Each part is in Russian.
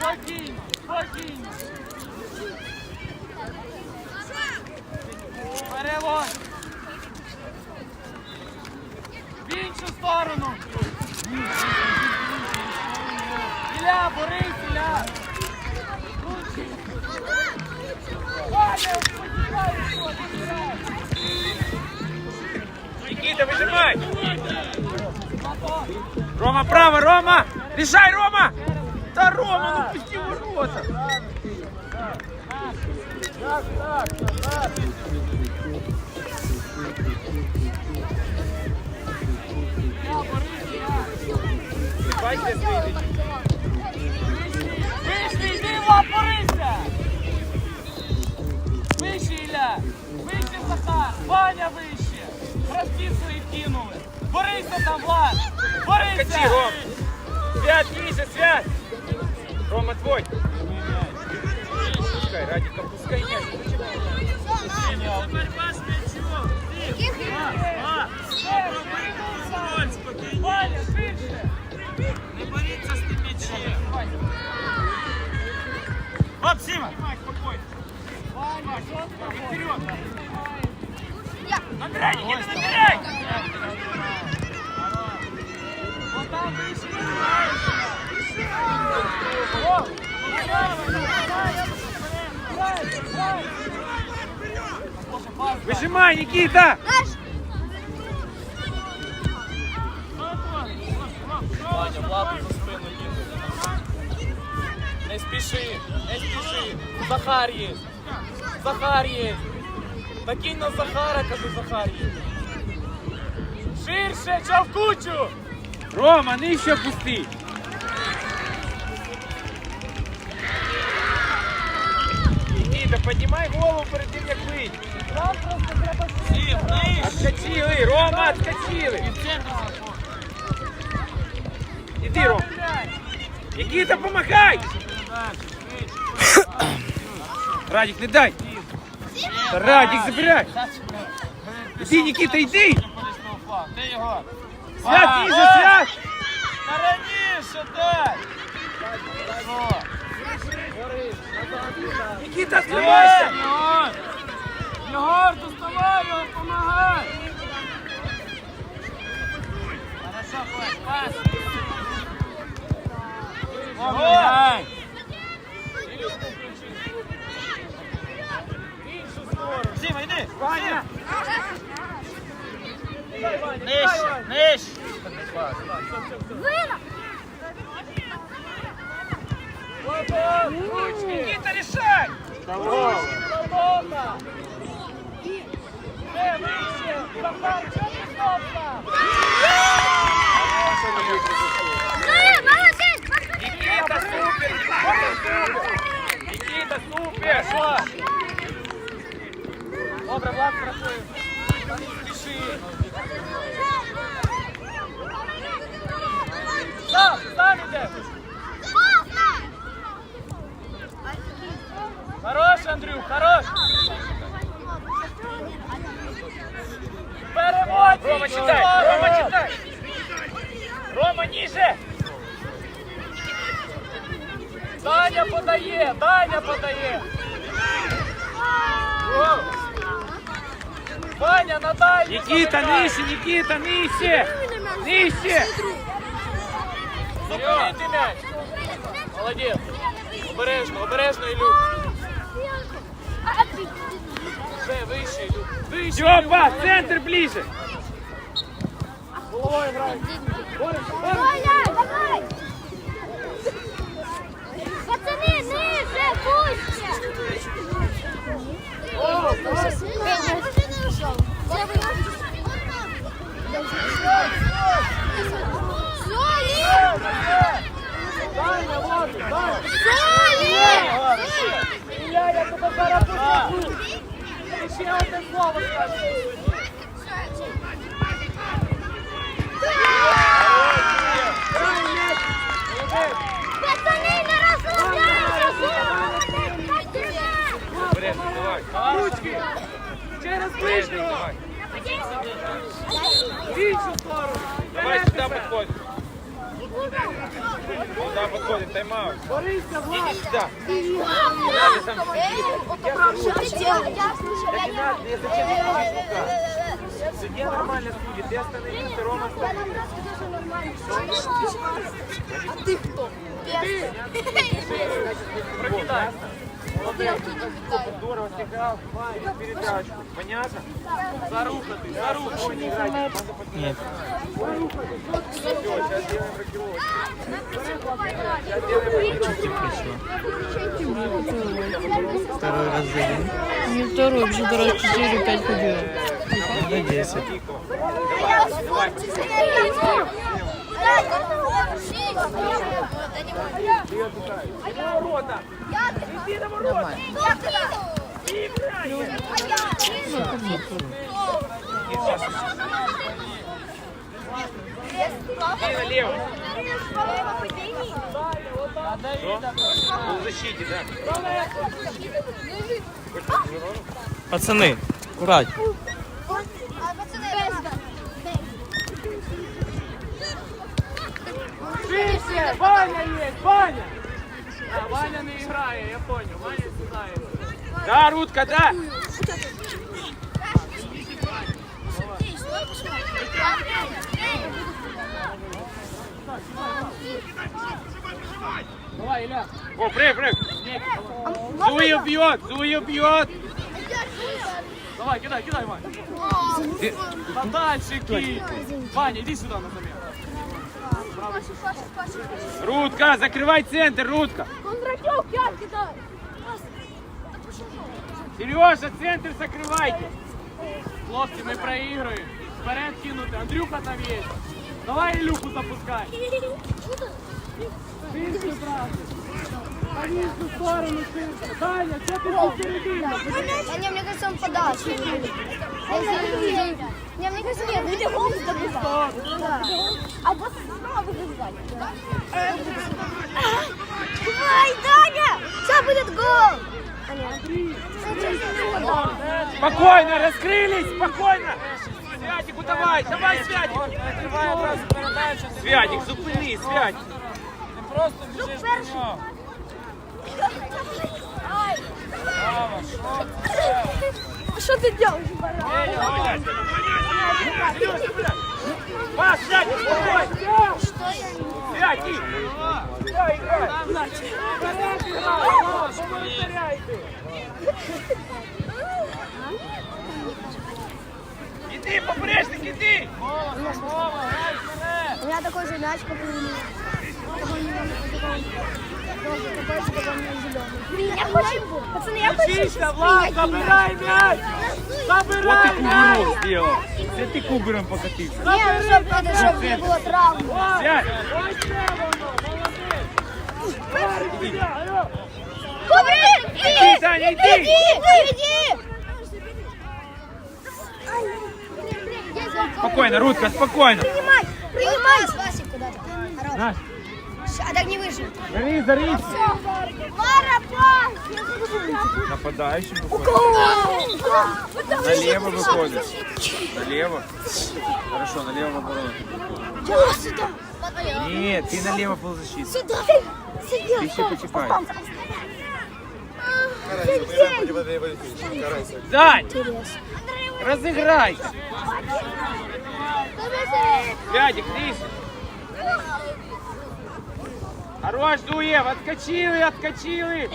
Ходімо, ходімо. В іншу сторону. Ілля, борись, Ілля. Ваня, сподіваюся! Рома, право, Рома! Решай, Рома! Да, Рома, ну пусти ворота! Ілля, борись, Ілля. Бачите, свій Вийшли, йди, Влад, борися! Вище, Ілля! Вище, Захар! Ваня вище! Гравці свої кинули! Борися там, Влад! Качи, Борися! Ром! Свят, ниже, свят! Рома, твой! Пускай, Радик, опускай мяч. Борьба з м'ячом! Ваня, швидше! Не боріться з тим м'ячем! Оп, Сіма! Ваня, що з тобою? Вперед! Набирай, Никита, набирай! Вот там вище О! Выжимай, Никита! Ваня, Владу за спину їде. Не спіши, не спіши. Захар є. Захар є. Накинь на Захара, кажу, Захар є. Ширше, чавкучу! Рома, нижче опусти! Никита, поднимай голову перед тим, як вийти. Нам просто треба Сім, нижче. Отскочили, Рома, отскочили! Іди, Ром! Никита, помогай! Радик, не дай! Радик, забирай! Иди! Ти його. Свят, ниже, свят! Раніше дай! Никита, нижче! Нижче! Зупинити м'яч. Молодець. Обережно, обережно, Ілюк. Вже вище, Ілюк. Вище, Степа, Ілюк, центр ближе! Ще одне слово давай! Ручки. Через ближнього. В іншу сторону. Давай сюда подходим. Сюда подходим, тайм-аут. Сюда. Так не надо, я зачем тебе рука? Судья нормально судит, ты остановился, Рома А ты кто? Прокидай. Здорово сыграл, Ваня, передачку. Понятно? Зарухати, зарухати. Не играть, надо поднять. Все, сейчас делаем рокировку. Сейчас делаем рокировку. Второй раз за день. Не второй, вообще раз 4-5 ходила. На 10. Ворота! Иди на ворота! Иди налево. В защите, да. Пацаны, аккурат. Ширше! Ваня є! Ваня! А, Ваня не грає, я понял. Ваня сідає. Да, Рудка, да! Давай, Ілля. О, прыг, прыг! Зуя бьет, Зуя бьет! Давай, кидай, кидай, Ваня. Та дальше кинь. Ваня, иди сюда на замену. Рудка, закрывай центр, Рудка! Кондратюк, я кидаю. Сережа, центр закрывайте! Хлопці, ми проігруємо. Вперед кинути. Андрюха там є. Давай Ілюху запускай. Ширше, брат. А в іншу сторону ширше. Даня, що ти посередину? А не, мне кажется, он подаст. Не, мне кажется, нет, гол забивают. Да. А вот снова выиграть. Давай, Даня! Сейчас будет гол! Спокойно, раскрылись, спокойно! Святику, давай, давай, Святик! Святик, зупини, Святик! Просто біжиш до нього. Браво, що це? Что ты делаешь, Баран? Пас, Святик, спокойно! Что я не... Святик! Давай, играй! Вперед грай, Влад, бо ви вдаряйте. Иди, побрежник, иди! Вова, Вова, грай вперед. У меня такой же мяч, как и у меня. Зеленый. Я хочу, пацаны, я хочу. Влад, забирай м'яч. Забирай м'яч. сделал! Это ты кубером покатился! Не, ну чтоб это, чтоб не было сюди, алло. Кубрик, Иди, иди! иди, иди. Спокойно, Рудка, спокойно! Принимай, принимай. Васик куда-то. Орал. А так не выжил. зарись, зарись! Нападающий Налево выходит. Налево. Хорошо, налево в оборону. Сюда. Нет, ты налево полузащиты. Сюда. Сидел. Ты еще почекай. Сидел. Дань, разыграй. Вядик, вниз. Хорош, Дуев, отскочил и отскочил и.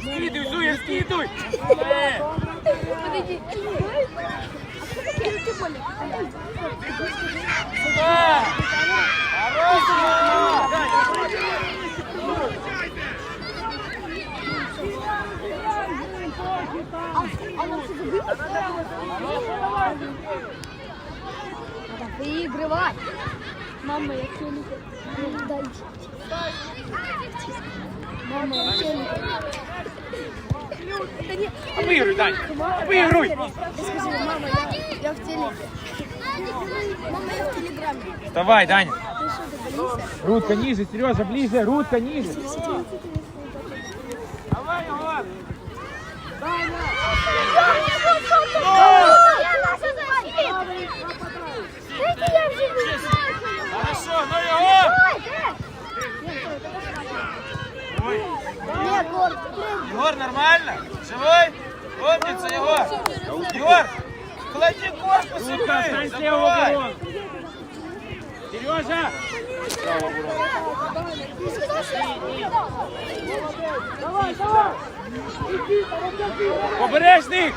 Скидывай, Зуев, скидывай. Сюди. Хорош, Надо выигрывать. Мама, я тебя не. Дай. Мама, я тебя не хочу. Да не, Обыгрывай, Дань, обыгрывай. Ты скажи, мама, я, я в телеке. Мама, я в телеграме. Вставай, Даня. Рудка ниже, Сережа, ближе, Рудка ниже. Хорошо, ну його! Нет, Гор, Егор, нормально? Живой? Умница, Егор! Егор! Клади корпус и мы! Забывай! Сережа! Побережник!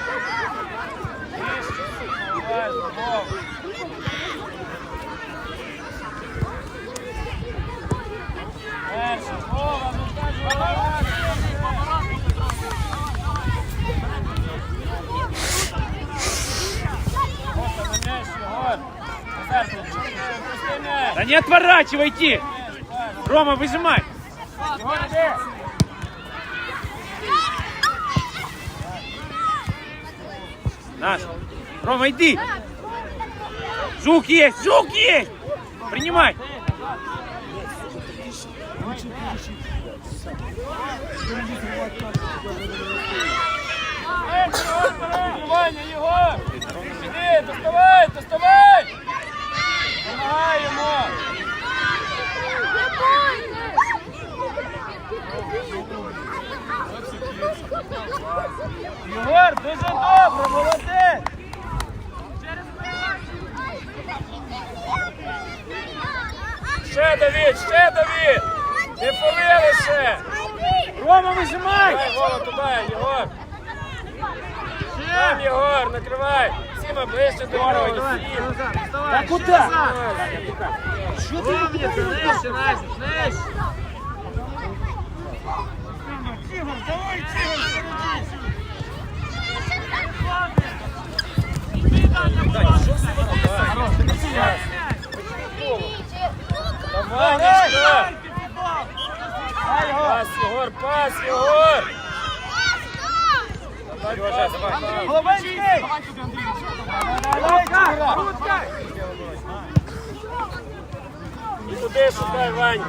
Перший, Вова, ну так, голова! Да не отворачивайте! Рома, выжимай! Наш! Рома, иди! Жук есть! Жук есть! Принимай! Іди, доставай, доставай! Рома, вижимай! Давай, Вова, туди, Єгор! Там, Єгор, накривай! Сіма, ближче до Сім! Та куди? Що ти робиш? Нижче, Настя, нижче! Давай, Нічка! Пас, Єгор, пас, Єгор! Рудка! І туди шукай, Вань.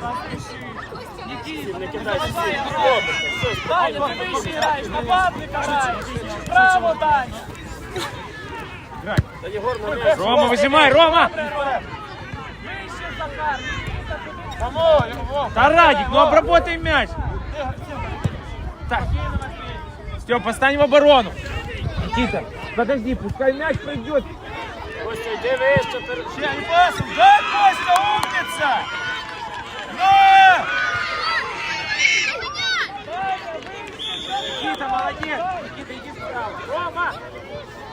Не кидай, сім. Добре, все, спокійно. Даня, ти вище граєш, нападника граєш. Право, Даня. Та Єгор на м'яч. Рома, вижимай, Рома! Вище, Захар. Да, Радик, ну обработай мяч. Так. Степа, стань в оборону. Никита, подожди, пускай мяч пройдет. Костя, йди вище. Ще не пасу. Да, Костя, умница! Ну! Никита, молодец. Никита, иди справа. Рома,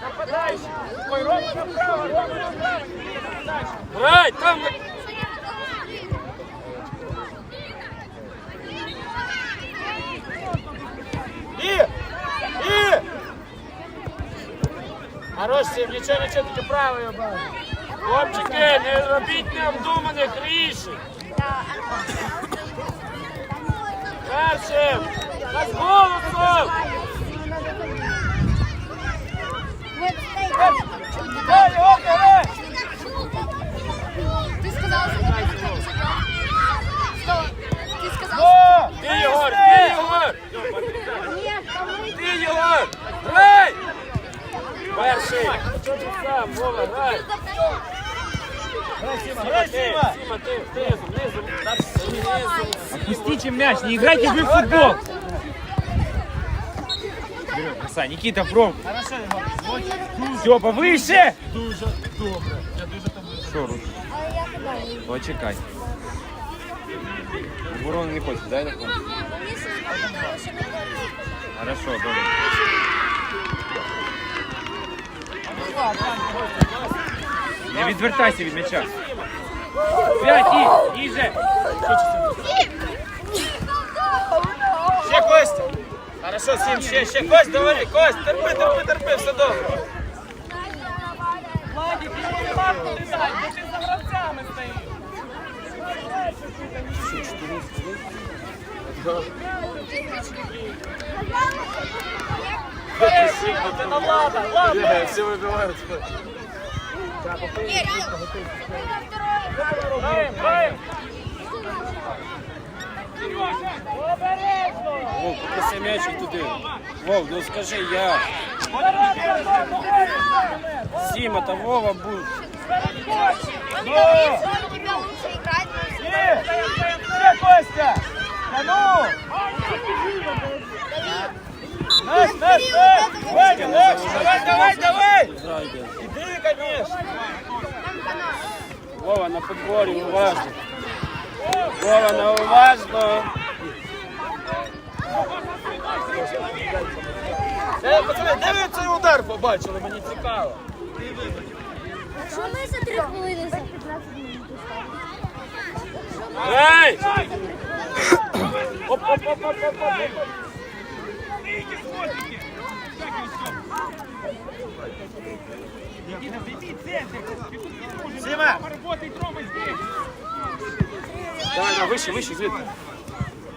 нападающий. Ой, Рома направо, Рома направо. Никита. Грай, там. Хорош, Сім, нічого, нічого, тільки право його бачиш. Хлопчики, не робіть необдуманих рішень. Першим! На з голосом! Дай, його, давай! Ты сказал, что ты не забрал. Что? Ты сказал, О! Ти, Єгор, ти, Єгор! нет, там мы Ти, Єгор! Перший! Що ти сам, Вова, грай! Сима! Сіма, ти, знизу, знизу. Знизу. Пустите мяч, не играйте вы в футбол. Краса, Никита, пром. Степа, выше! Що, Рус? А я куда? Почекай. Ворон не хоче, дай на Хорошо, добре. Не відвертайся від м'яча. П'ять, і, ніже. Ще Костя. Хорошо, сім, ще, ще. Кость, давай, Кость, терпи, терпи, терпи, все добре. Ти за гравцями стоїш. Пересікнути на влада, влада! Все вибивають. Граємо, граємо. Вов, попроси м'ячик туди. Вов, ну скажи я. Сіма та Вова будь. Ну! Є! Ще, Костя! Та ну! Наш, наш, наш! Ваня, легше! Давай, давай, давай! Іди, конечно! Вова на подборі, уважно. Вова на уважно. Е, пацани, де ви цей удар побачили? Мені цікаво. Що ми за три хвилини за 15 минут? Ей! Оп, оп, оп, оп, оп, оп. Сіма! Давай, давай, вище, вище, звідти.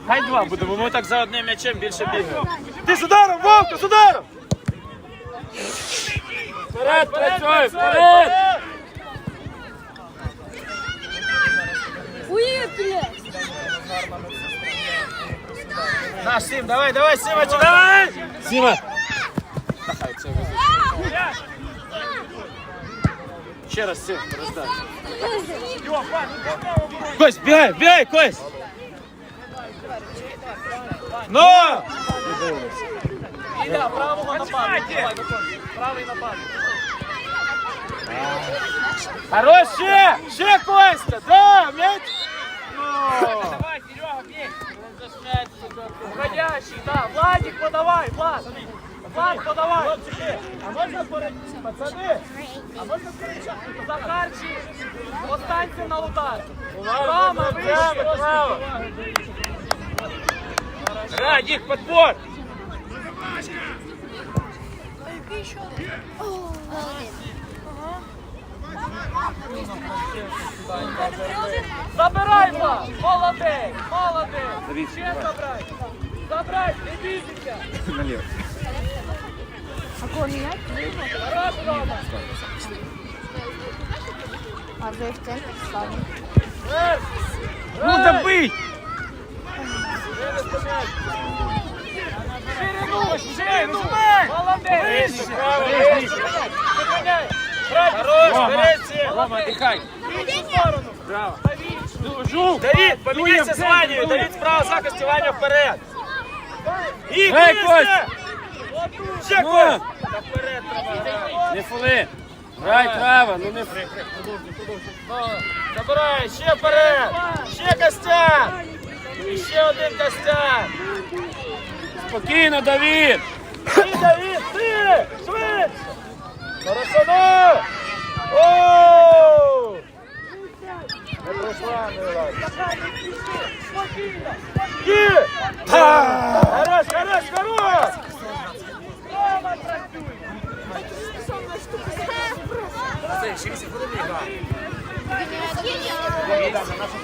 Хай два буде, бо ми так за одним м'ячем більше бігаємо. Ти з ударом, Вовка, з ударом! Вперед, працюй, вперед! Уїхали! Наш Сім, давай, давай, Сімочка, давай! Сіма! Ще раз, Сім, роздай. Кость, бігай, бігай, Кость! Ну! Іля, правого нападу. Давай, виходь. Правий напад. Хорош, ще! Ще, Костя! Да, м'яч! Давай, Серега, бей! Уходящий, да. Владик, подавай, Влад! Влад, подавай! А можна порядку, пацани? А можна порядку? Захарчик, останься на удар. Право, вище, право. Радик, подбор! Забирай, Влад! Молодець! Молодець! Ще забрай! Забрай, не бійтеся! А кого менять? А за их центр ставим. Ну добыть! Ширину! Ширину! Молодец! Выше! Рома, отдыхай! Браво! Жук! Давид, поменяйся с Ваней! Давид справа захист, Ваня вперед! И Эй, Кость! Ще грати! Не фоли! Грай право, ну не Забирай, ще вперед! Ще Костян! І ще один Костян! спокійно, Давід! Ти, Давид, ти! Швидше! Хорошо! Оу! Не пройшла, Мила. Є! Хорош, хорош, хорош!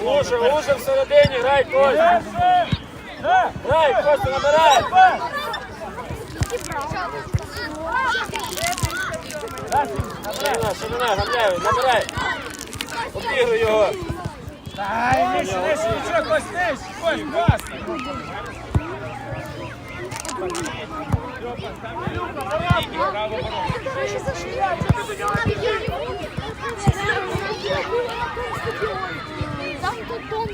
Луже, луже всередині, грай, Костя! Грай, Костя, набирай! Ширина, ширина, гамляй, набирай! Обігруй його! Ай, нижче, нижче, нічого, Кость, нижче, Кость! Там тут дом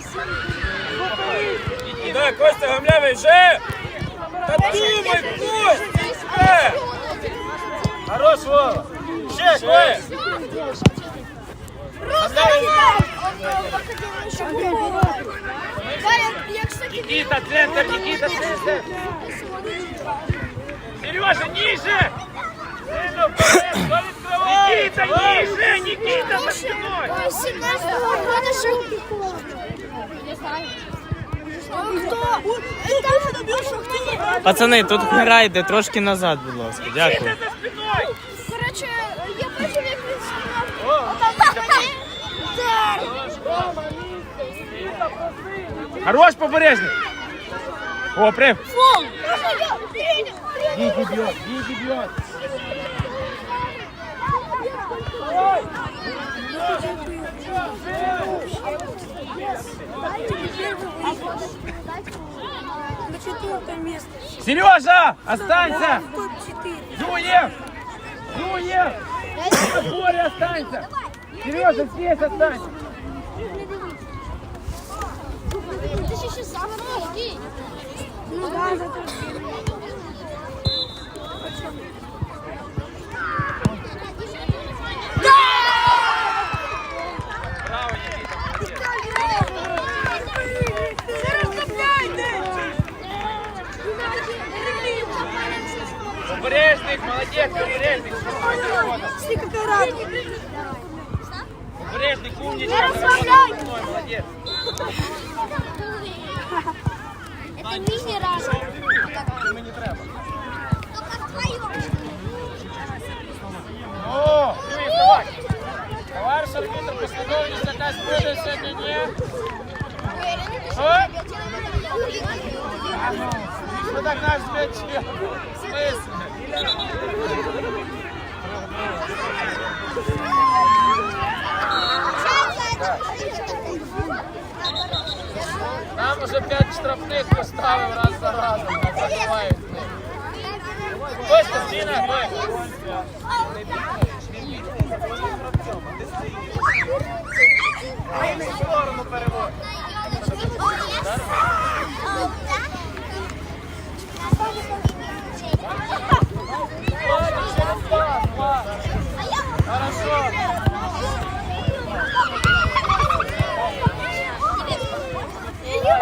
Да, Костя, гамлявий, вже! Та думай, Кость! Е! Хорош, Вова! Ще, Ще! Кость! Нікіта, центр, Нікіта, центр! Сережа, ниже! Сильно вперед, хто відкриває? Нікіта, ниже! Нікіта, за спиною! 17-го года шел Не знаю. Кто? Там же добил шахты. Пацани, тут грайте трошки назад, будь ласка. Дякую. За спиною! Короче, я бачив, як він стріляв. Отам удар. Рома, місце! Нікіта, проси! Хорош, побережник! О, прям! Фол. Вики бьет, Вики бьет! Сережа, останься! В топ-4. Зуев! Зуев! На поле останься! Сережа, здесь останься! Ты еще сам Ну да, зато Бережник, молодец, Бережник! Какая радость. Бережник, умничка! Не расслабляй. Молодец! Это мини-рада. Мені треба. О, Люїс, давай! Товариш арбітр, послідовність якась буде сьогодні, ні? Що? Що так наш з м'ячем? В смислі? Нам уже п'ять штрафних поставив раз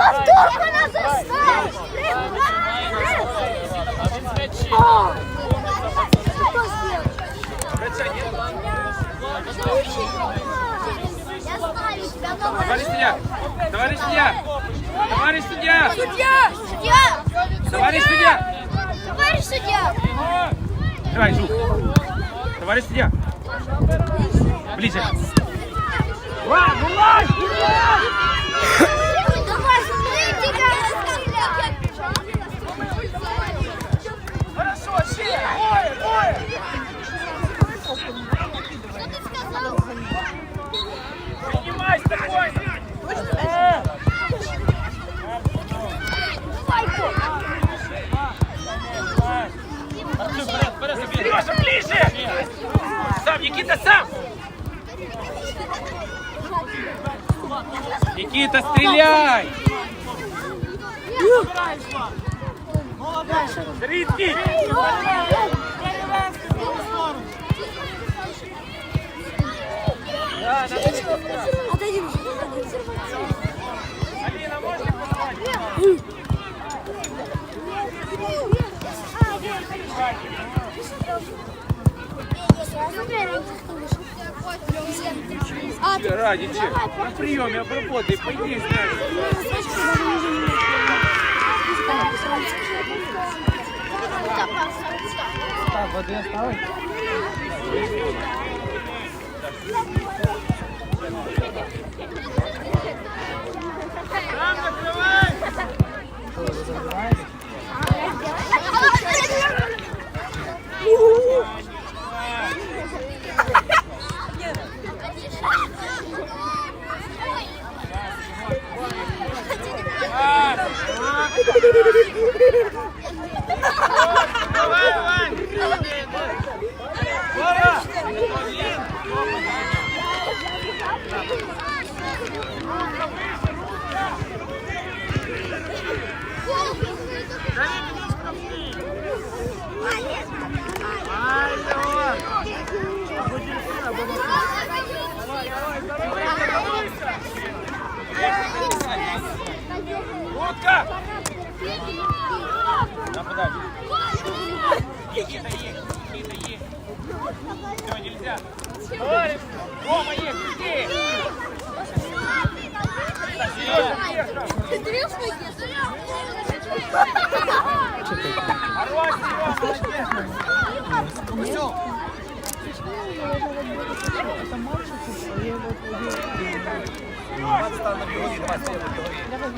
Повторка нас заставит. А він з м'ячем. Кто сделал? Я знаю, тебя Товарищ судья! Товарищ судья! Товарищ судья! Судья! Судья! Товарищ судья! Товарищ судья! Давай, Жук! Товарищ судья! Ближе! Давай, смотрите, Поднимай забій. Сережа, ближе! Сам, Никита, сам! Никита, стреляй! Тридцать! Отойди. Алина, можно? А, ты Ради чего? На приеме обработай, пойди, знаешь. Так, води ставить. Сам закрывай! Давай, Oh,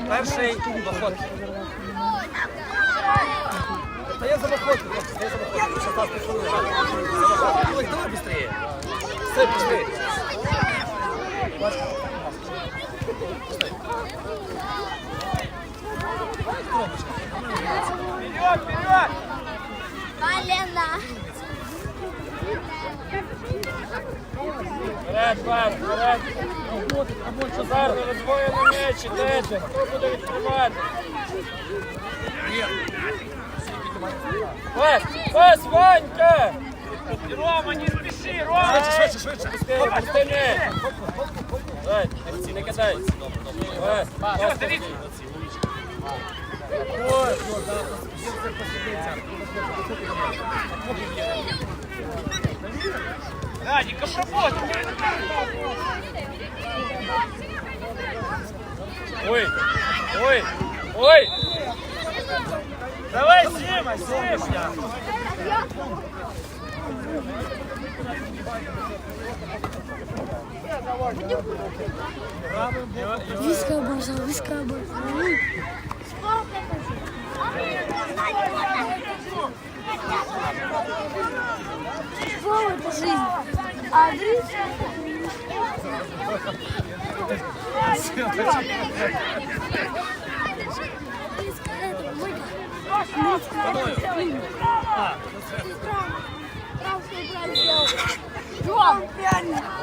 Перший виход. Та я за хлопці, я за виход. 16 хвилин. За виход. Давай, давай, швидше. Все, пішли. Вперед, вперед! Алена. Вперед, пас, вперед. Назар, не роздвоє на м'яч, ідете. Хто буде відкривати? Пас, пас, Ванька! Рома, не спеши, Рома! Швидше, швидше, пусти, пусти м'яч. Дай, Олексій, не кидай. Пас, пас, дивіться. Радик, шабот! Ой, ой, ой! Давай, Сима, Сима! Виска обожал, виска обожал. Футбол это жизнь. А дрифт Давайте,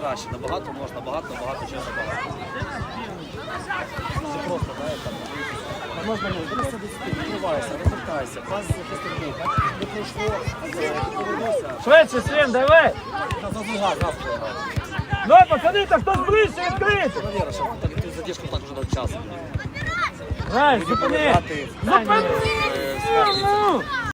краще, набагато можна, набагато, набагато, чим набагато. Це просто, знаєш, там. Можна не просто відкривайся, розвертайся, пас захисник, не пройшло, повернувся. Швидше, Сим, давай! Та програв. Ну, пацани, хтось ближче відкрити! Валера, що так ти задержку так вже дав час. Грай, зупини! Зупини! е,